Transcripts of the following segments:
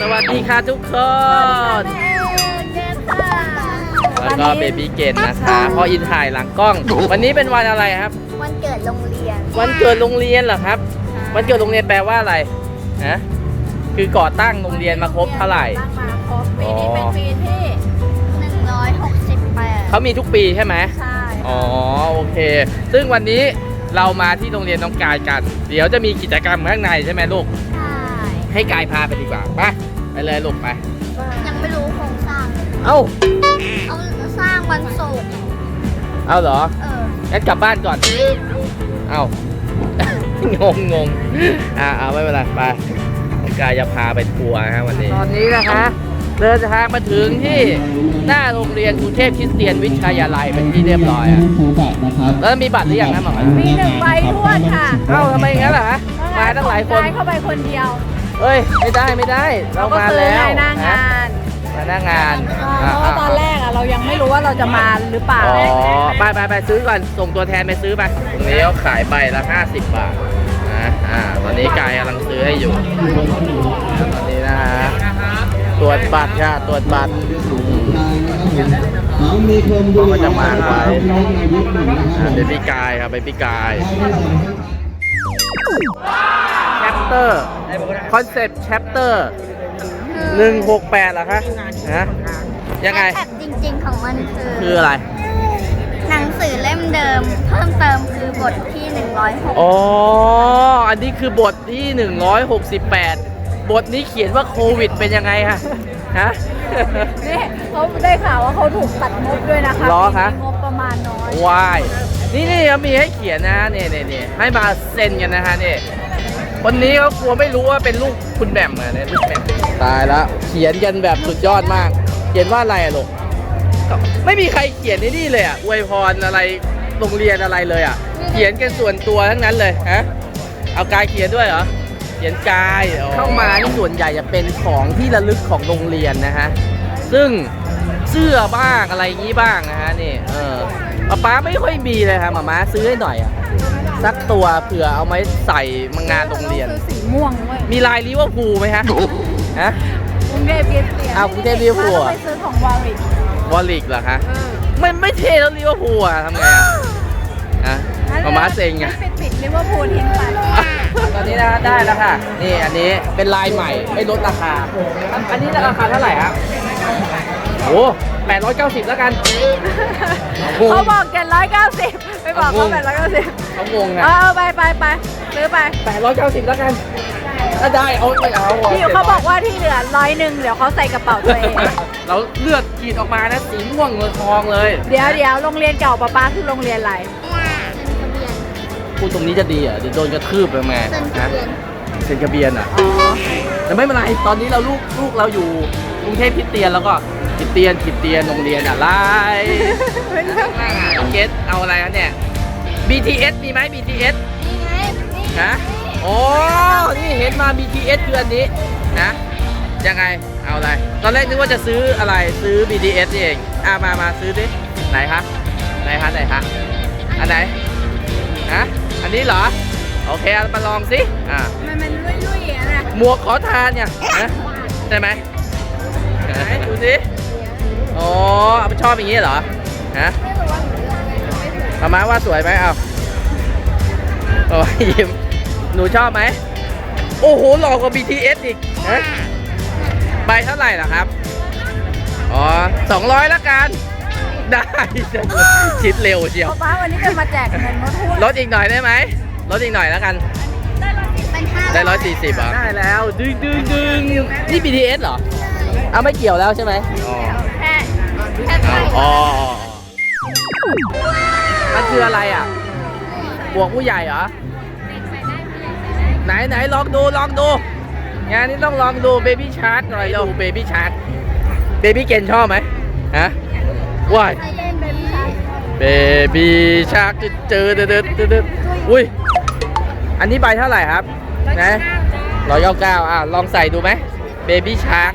สวัสดีค่ะทุกคนแม่เดินค่ะแล้วก็เบบี้เกนนะคะพ่ออินถ่ายหลังกล้อง วันนี้เป็นวันอะไรครับ วันเกิดโรงเรียน วันเกิดโรงเรียนเหรอครับ วันเกิดโรงเรียนแปลว่าอะไรฮะคือก่อตั้งโรงเรียนมาครบเท่าไหร่ตั้งมาครบปีนี้เป็นปีที่168เขามีทุกปีใช่ไหมใช่อ๋อโอเค ซึ่งวันนี้เรามาที่โรงเรียนน้องกายกัน เดี๋ยวจะมีกิจกรรมข้างในใช่ไหมลูก ใช่ให้กายพาไปดีกว่าไปไปเลยลูกไป ยังไม่รู้โครงสร้างเอ้า เอาสร้างวันศุกร์เอาเหรอ เออ งั้นกลับบ้านก่อน เอ้างงงงอ่าเอาไม่เป็นไรไปกายจะพาไปทัวร์นะฮะวันนี้ ตอนนี้นะคะ เดินทางมาถึงที่หน้าโรงเรียนกรุงเทพคริสเตียนวิทยาลัยเป็นที่เรียบร้อยอะครูบัตรนะครับแล้วมีบัตรหรือยังนะหมอมีหนึ่งใบทวดค่ะ เอ้าทำไมงั้นล่ะฮะมาตั้งหลายคนได้เข้าไปคนเดียว เอ้ย ไม่ได้ไม่ได้ เรามาก็ซื้อแล้วให้หน้างาฮะนมาหน้างานเพราะว่าตอนแรกอะเรายังไม่รู้ว่าเราจะมาหรือเปล่าอ๋อไปไปไปซื้อก่อน ส่งตัวแทนไปซื้อไปตรงนี้เขาขายใบละ 50 บาทนะอ่าตอนนี้กายกำลังซื้อให้อยู่ตอนนี้นะฮะตรวจบัตรค่ะตรวจบัตร น้องมีคนดูเขาก็จะมาไว้ น้องอายุหนึ่งนะคอ่ารับเบบี้กายครับเบบี้กายแชปเตอร์คอนเซปต์แชปเตอร์168เหรอคะฮะยังไงแท็กจริงๆของมันคือคืออะไร หนังสือเล่มเดิม เพิ่มเติมคือบทที่ 106 อ๋อ อันนี้คือบทที่ 168 บทนี้เขียนว่าโควิดเป็นยังไงฮะฮะ นี่เขาได้ข่าวว่าเขาถูกตัดงบด้วยนะคะเหรอคะ มีงบประมาณน้อย วาย นี่นี่เขามีให้เขียนนะนี่นี่นี่ให้มาเซ็นกันนะฮะนี่ วันนี้เขากลัวไม่รู้ว่าเป็นลูกคุณแหม่มอะเนี่ยลูกแหม่มตายแล้วเขียนกันแบบสุดยอดมาก เขียนว่าอะไรอะลูกก็ไม่มีใครเขียนในนี่เลยอะอวยพรอะไรโรงเรียนอะไรเลยอะเขียนกันส่วนตัวทั้งนั้นเลยฮะเอากายเขียนด้วยเหรอเขียนกายเข้ามานี่ส่วนใหญ่จะเป็นของที่ระลึกของโรงเรียนนะฮะซึ่งเสื้อบ้างอะไรอย่างนี้บ้างนะฮะนี่เออป๊าป๊าไม่ค่อยมีเลยครับหมาม้าซื้อให้หน่อยอะ สักตัวเผื่อเอาไว้ใส่มางานโรงเรียนสีม่วงเว้ยมีลายลิเวอร์พูลไหมฮะฮะ กรุงเทพเบียร์เสียอาวกรุงเทพเบียร์ผัว ไปซื้อของวาริกวอลลิกเหรอคะมันไม่เทแล้วลิเวอร์พูลอะทำไงอะอะาม่าเซ็งอะป็นปิดลิเวอร์พูลทิ้งไปตอนนี้นะได้แล้วค่ะ นี่อันนี้เป็นลายใหม่ไม่ลดราคา อันนี้ราคาเท่าไหร่ครับโอ้แปดร้อยเก้าสิบแล้วกัน เขาบอกเจ็ดร้อยเก้าสิบ ไปบอกเขางงแปดร้อยเก้าสิบเขางงอะเอาไปไปไปซื้อไปแปดร้อยเก้าสิบแล้วกันถ้าได้เอาไม่เอาะที่เขาบอกว่าที่เหลือร้อยหนึ่งเดี๋ยวเขาใส่กระเป๋าตัวเองเราเลือดกรีดออกมานะสีม่วงเงินทองเลย เดี๋ยวเดี๋ยวโรงเรียนเก่าป้าป้าคือโรงเรียนอะไรพูดตรงนี้จะดีเหรอะเดี๋ยวโดนกระทืบไปแม่เซ็นทะฮะเบียนเซ็นทะเบียนอะอ๋อแต่ไม่เป็นไรตอนนี้เราลูกลูกเราอยู่กรุงเทพคริดเตียนแล้วก็ค ริดเตียนคริดเตียนโรงเรียนอะไรน้องเกสเอาอะไรนะเนี่ย BTS มีไหม BTS นี่ไงนี่ฮะโอ้นี่เห็นมา BTS คืออันนี้นะ ยังไง เอาอะไร ตอนแรกนึกว่าจะซื้ออะไร ซื้อ BTS นี่เอง อะมามาซื้อดิ ไหนคะ ไหนคะ ไหนคะ อันไหน ฮะ อันนี้เหรอ โอเคเอามาลองสิ อ่ามันมันลุยๆอะนะหมวกขอทานเนี่ยนะใช่ไหมไหนดูสิ อ๋อเอาไปชอบอย่างนี้เหรอ ฮะมาม้าว่าสวยไหมเอาโอ้ยยิ้ม หนูชอบไหม โอ้โห หลอกกว่า BTS อีกฮะใบเท่าไหร่ล่ะครับ อ๋อสองร้อยละกัน ได้คิดเร็วเชียวป้าป้าวันนี้จะมาแจกเงินรถทั่วลดอีกหน่อยได้ไหมลดอีกหน่อยแล้วกันเป็นห้าได้ร้อยสี่สิบอะได้แล้ว ดึงดึงดึงนี่ BTS เหรอ เอาไม่เกี่ยวแล้วใช่ไหมอ๋อ แค่แค่อ๋อไทยอ๋อมันคืออะไรอะบวกผู้ใหญ่เหรอ ไหนไหนลองดูลองดู งานนี้ต้องลองดูเบบี้ชาร์กหน่อยเร็วเบบี้ชาร์กเบบี้เกนชอบไหมฮะว้ายไทยเล่นเป็นชายเบบี้ชาร์กเจอเดือดเดือดเดือดอุ้ย อันนี้ใบเท่าไหร่ครับนะร้อยเก้าเก้าอะลองใส่ดูไหมเบบี้ชาร์ก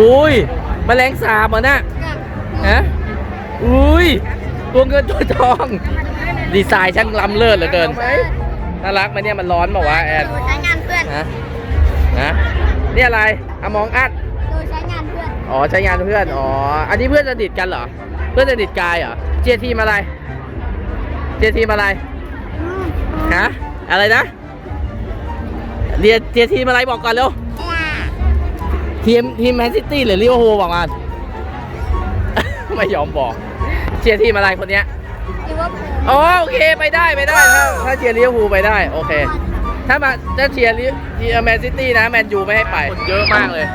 อุ้ยแมลงสาบเหรอน่ะฮะอุ้ยตัวเงินตัวทอง ดีไซน์ช่างล้ำเลิศเหลือเกินน่ารักไหมเนี่ยมันร้อนบอกว่าวะแอนหนูใช้งานเพื่อนฮะฮะนี่อะไรอมองอัดหนูใช้งานเพื่อนอ๋อใช้งานเพื่อนอ๋ออันนี้เพื่อนสนิทกันเหรอ เพื่อนสนิทกายเหรอเจียทีมอะไรเจียทีมอะไรฮะอะไรนะเรียนเจียทีมอะไรบอกก่อนเร็ว ทีมทีมแมนซิตี้หรือลิเวอร์พูลบอกมา ไม่ยอมบอก เชียร์ทีมอะไรคนเนี้ยลิเวอร์พูลอ๋อโอเคไปได้ไปได้ถ้าถ้าเชียร์ลิเวอร์พูลไปได้โอเค ถ้ามาถ้าเชียร์ลิเชียร์แมนซิตี้นะแมนยูไม่ให้ไปคนเยอะมากเลย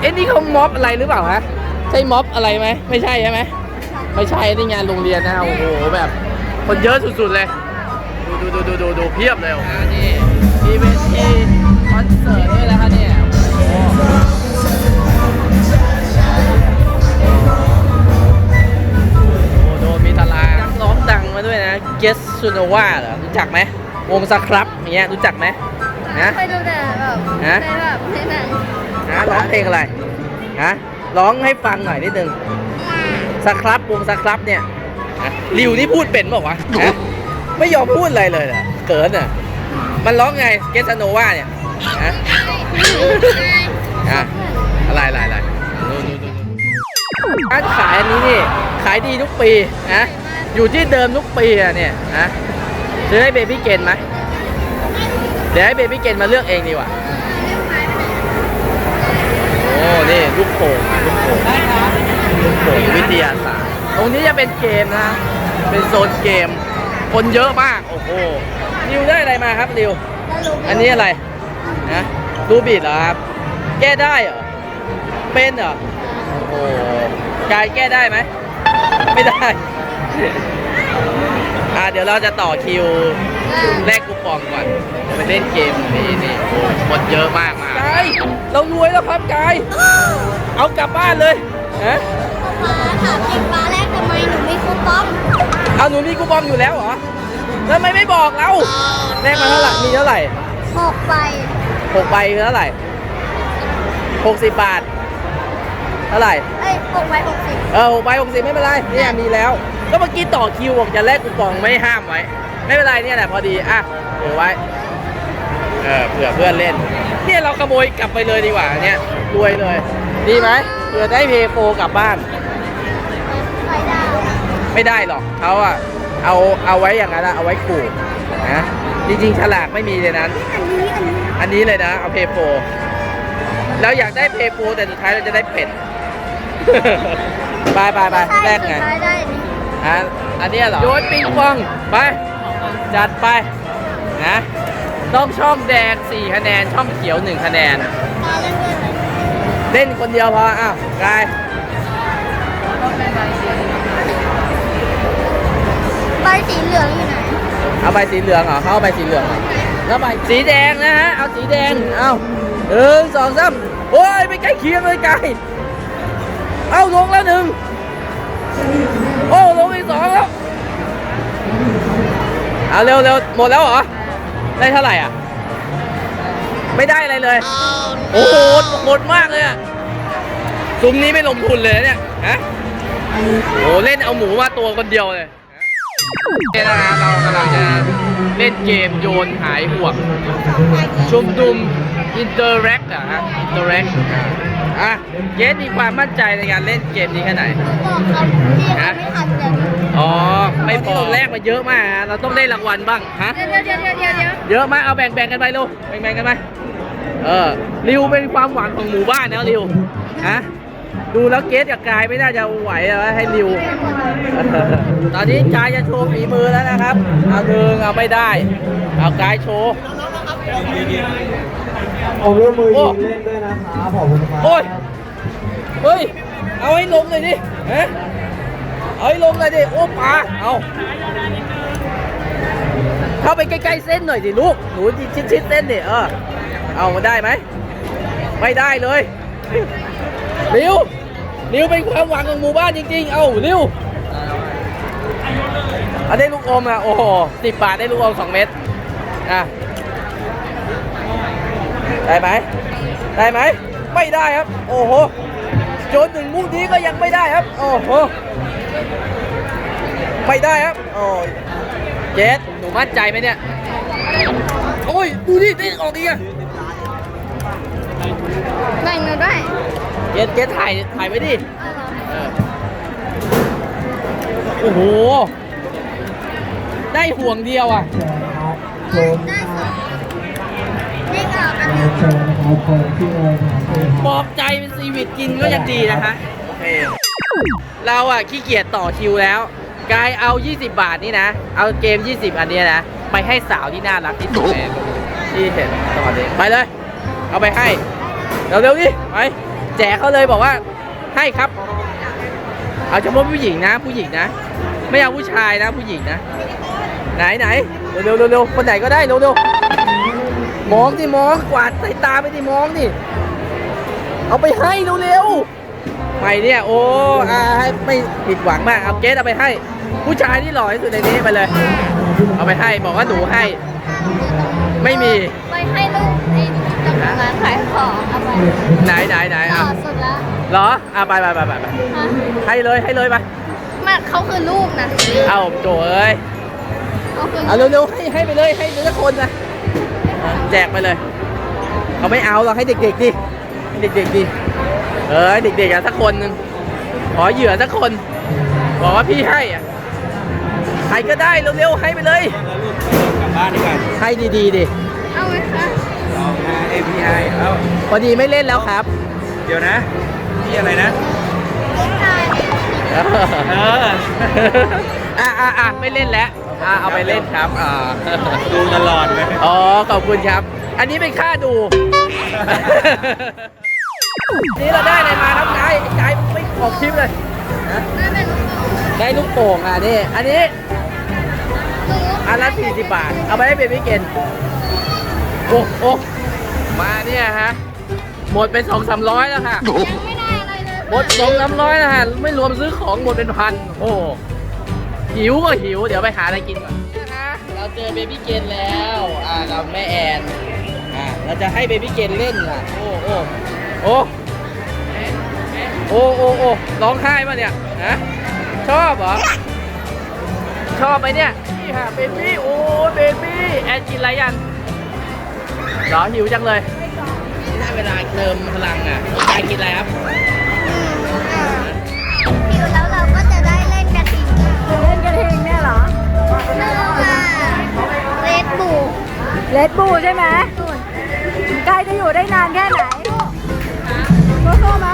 เอ็นี่เขาม็อบอะไรหรือเปล่าฮะใช่ม็อบอะไรไหมไม่ใช่ใช่ไหมไม่ใช่นี่งานโรงเรียนนะโอ้โหแบบ คนเยอะสุดๆเลย ดูดูดูดูดูเพียบเลยโอ้โหนี่มีเวทีคอนเสิร์ต ซูโนวาเหรอรู้จักไหมวงสครับอย่างเงี้ยรู้จักไหมนะเคยดูแต่แบบฮะในแบบในหนังฮะร้องเพลงอะไรฮะร้องให้ฟังหน่อยนิดนึงสครับวงสครับเนี่ยฮะริวนี่พูดเป็นบอกว่าวะฮะไม่ยอมพูดอะไรเลยเหรอเกินอะมันร้องไงเกสโนวาเนี่ยฮะอะอะไรอะไรอะไรดูดูดูดู ร้านขายอันนี้นี่ขายดีทุกปีนะอยู่ที่เดิมทุกปีอะเนี่ยนะซื้อให้เบบี้เกนไหมเดี๋ยวให้เบบี้เกนมาเลือกเองดีกว่าโอ้นี่ลูกโป่งลูกโป่งลูกโป่งวิทยาศาสตร์ตรงนี้จะเป็นเกมนะเป็นโซนเกม คนเยอะมากโอ้โหริวได้อะไรมาครับริวอันนี้อะไรนะรูบิดเหรอครับ แก้ได้เหรอเป็นเหรอ หกายแก้ได้ไหม ไม่ได้ อ่าเดี๋ยวเราจะต่อคิวแลกคูปองก่อนไปเล่นเกมนี่นี่โอ้คนเยอะมากมากกายเรารวยแล้วครับกาย เอากลับบ้านเลยฮะฟ้าถามจริงฟ้าแรกทำไมหนูมีคูปองเอาหนูมีคูปองอยู่แล้วเหรอแล้วทำไมไม่บอกเราแลกมาเท่าไหร่มีเท่าไหร่หกใบหกใบคือเท่าไหร่หกสิบบาทเท่าไหร่ เอ้ยหกใบหกสิบเออหกใบหกสิบไม่เป็นไรเนี่ยมีแล้ว ก็เมื่อกี้ต่อคิวบอกจะแลกคูปองไม่ห้ามไว้ ไม่เป็นไรเนี่ยแหละพอดีอะถือไว้เออเผื่อเพื่อนเล่น เนี่ยเราขโมยกลับไปเลยดีกว่าเนี่ยรวยเลย ดีไหมเผื่อได้เพย์โฟกลับบ้านใบดาวไม่ได้หรอกเขาอะเอาเอาไว้อย่างนั้นอะเอาไว้ขู่นะจริงๆฉลากไม่มีในนั้น อันนี้อันนี้อันนี้เลยนะ เอาเพย์โฟแล้วอยากได้เพย์โฟแต่สุดท้ายเราจะได้เป็ด ไปไปไปแรกไงสุดท้ายได้นี่อะอันเนี้ยเหรอโยนปิงปองไป จัดไปนะต้องช่องแดง 4 คะแนนช่องเขียว 1 คะแนนตาเล่นด้วยเลยเล่นคนเดียวพออ้าวกายใบสีเหลืองอยู่ไหน เอาใบสีเหลืองเหรอ เขาเอาใบสีเหลืองเหรอแล้วใบสีแดงนะฮะ เอาสีแดง เอาหนึ่งสองสามโอ้ยไปใกล้เคียงเลยกาย เอาลงแล้วหนึ่งโอ้ลงอีกสองแล้วเอาเร็วเร็วหมดแล้วเหรอ ได้เท่าไหร่อะ ไม่ได้อะไรเลย โอ้โหหมดมากเลยอะซุ้มนี้ไม่ลงทุนเลยเนี่ยฮะโอ้เล่นเอาหมูมาตัวคนเดียวเลย เนี่ยนะฮะเรากำลังจะเล่นเกมโยนหายห่วงชุมนุมอินเตอร์แรกอะฮะอินเตอร์แรกอะเยสมีความมั่นใจในการเล่นเกมนี้แค่ไหน บอกครับที่ยังไม่ทันเลยอ๋อ ไม่พอแรกมาเยอะมากฮะเราต้องได้รางวัลบ้างฮะ เดี๋ยวเดี๋ยวเดี๋ยวเดี๋ยวเดี๋ยวเยอะมากเอาแบ่งแบ่งกันไปลูกแบ่งแบ่งกันไป เออ ริวเป็นความหวังของหมู่บ้านนะริว ฮะ ดูแล้วเกสกับกายไม่น่าจะไหวแล้วให้ริว ตอนนี้กายจะโชว์ฝีมือแล้วนะครับ เอาหนึ่งเอาไม่ได้ เอากายโชว์ผมร่วมมือยิงเล่นด้วยนะครับขอบคุณครับโอ้ย เฮ้ย เอาให้ลงเลยดิฮะเอาให้ลงเลยดิ โอ้ปลาเอาเข้าไปใกล้ๆเส้นหน่อยดิลูก หนูชิดๆเส้นดิเออ เอามาได้ไหม ไม่ได้เลยริว ริวเป็นความหวังของหมู่บ้านจริงๆ เอาริวเอาได้ลูกอมอะ โอ้โหสิบบาทได้ลูกอมสองเม็ดอะ ได้ไหม ได้ไหม ไม่ได้ครับ โอ้โห จนหนึ่งมุกนี้ก็ยังไม่ได้ครับ โอ้โห ไม่ได้ครับ โอ้ยเจสหนูมั่นใจไหมเนี่ย โอ้ย ดูดิได้ออกดีอะแบ่งหนูด้วย เจสเจสถ่ายถ่ายไว้ดิเอาเหรอเออโอ้โห ได้ห่วงเดียวอะเชิญครับได้สองเด้งออกอันหเชินึญงเชิญนะครับคนที่เลยถามเลยปลอบใจเป็นซีวิตกินก็ยังดีนะคะโอเคเราอะขี้เกียจต่อคิวแล้ว กายเอา 20 บาทนี่นะ เอาเกม 20 อันเนี้ยนะ ไปให้สาวที่น่ารักที่สุดในที่เห็นตอนนี้ไปเลย เอาไปให้ เร็วๆดิไปแจกเขาเลยบอกว่าให้ครับ เอาเฉพาะผู้หญิงนะ ผู้หญิงนะ ไม่เอาผู้ชายนะ ผู้หญิงนะ ไหนไหนเร็วๆเร็วคนไหนก็ได้เร็วๆมองดิมองกวาดสายตาไปดิมองดิเอาไปให้เร็วๆไปเนี่ยโอ้อาไม่ผิดหวังมากเอาเกสเอาไปให้ ผู้ชายที่หล่อที่สุดในนี้ไปเลย เอาไปให้บอกว่าหนูให้ ไม่มีไปให้ลูกไร้านขายของเอาไปไหนไหนไหนหล่อะอสุดแล้วเหรออะไปไปไปไปไปฮะให้เลยให้เลยไปมันเขาคือลูกนะเอาโจเอ้ยเขาคือเอาเร็วๆให้ให้ไปเลยให้เหลือสักคนนะอะแจกไปเลยเขาไม่เอาเราให้เด็กๆดิให้เด็กๆดิเออเด็กๆอะสักคนหนึ่งขอเหยื่อสักคนบอกว่าพี่ให้อะใครก็ได้เร็วๆให้ไปเลย กลับบ้านดีกว่าให้ดีๆดิ API เอาพอดีไม่เล่นแล้วครับ เดี๋ยวนะนี่อะไรนะลูกชายเอออะอะอะไม่เล่นแล้วอะเอาไปเล่นครับอ่าดูตลอดเลยอ๋อขอบคุณครับ อันนี้เป็นค่าดู นี่เราได้อะไรมาครับนายนายไม่ขอบคลิปเลยนะน่าเป็นลูกโป่งได้ลูกโป่งอะนี่อันนี้หนูอันละ40บาท เอาไปให้เบบี้เกนโอ้โอ้ มาเนี่ยฮะ หมดไปสองสามร้อยแล้วค่ะ ยังไม่ได้อะไรเลยหมดสองสามร้อยแล้วฮะ ไม่รวมซื้อของหมดเป็นพัน โอ้หิวก็หิว เดี๋ยวไปหาอะไรกินก่อนนะคะเราเจอเบบี้เกนแล้ว อ่ากับแม่แอน อ่า เราจะให้เบบี้เกนเล่นล่ะ โอ้โอ้โอ้โอ้โอ้โอ้ร้องไห้ป่ะเนี่ยฮะชอบเหรอ ชอบไหมเนี่ย นี่ค่ะเบบี้ โอ้เบบี้ แอนกินอะไรยัง เหรอหิวจังเลยนี่ได้เวลาเติมพลังอะกายกินอะไรครับหิวแล้วเราก็จะได้เล่นกระถิ่นเล่นกระทิงเนี่ยเหรอนึ่งอะเรดบูเลดบูใช่ไหมสุดใกล้จะอยู่ได้นานแค่ไหนสู้ๆไหม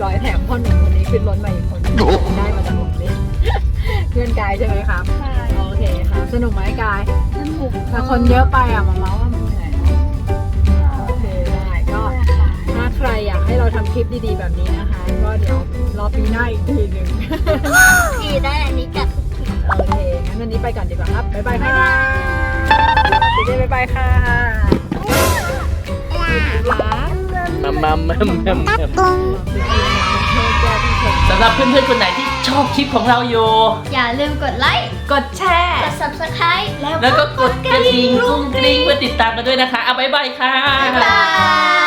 รียบร้อยแถมพ่อหนุ่มคนนี้ขึ้นรถมาอีกคนหนึ่งได้มาจากโรงเรียนเพื่อนกายใช่ไหมครับโอเคครับสนุกไหมกายสนุกแต่คนเยอะไปอะมาเมาว่ามันเหนื่อยเนอะโอเคได้ก็ถ้าใครอยากให้เราทำคลิปดีๆแบบนี้นะคะ ก็เดี๋ยวรอปีหน้าอีกทีหนึ่งทีได้อันนี้กับทุกทีโอเคงั้นวันนี้ไปก่อนดีกว่าครับบ๊ายบายค่ะเจ๊บ๊ายบายค่ะ มัมมัมมัมมัมมสำหรับเพื่อนๆคนไหนที่ชอบคลิปของเราอยู่อย่าลืมกดไลค์ กดแชร์ กด subscribe แล้วก็กดกระดิ่งกรุ้งกริ้งเพื่อติดตามกันด้วยนะคะ เอาบ๊ายบายค่ะบ๊ายบาย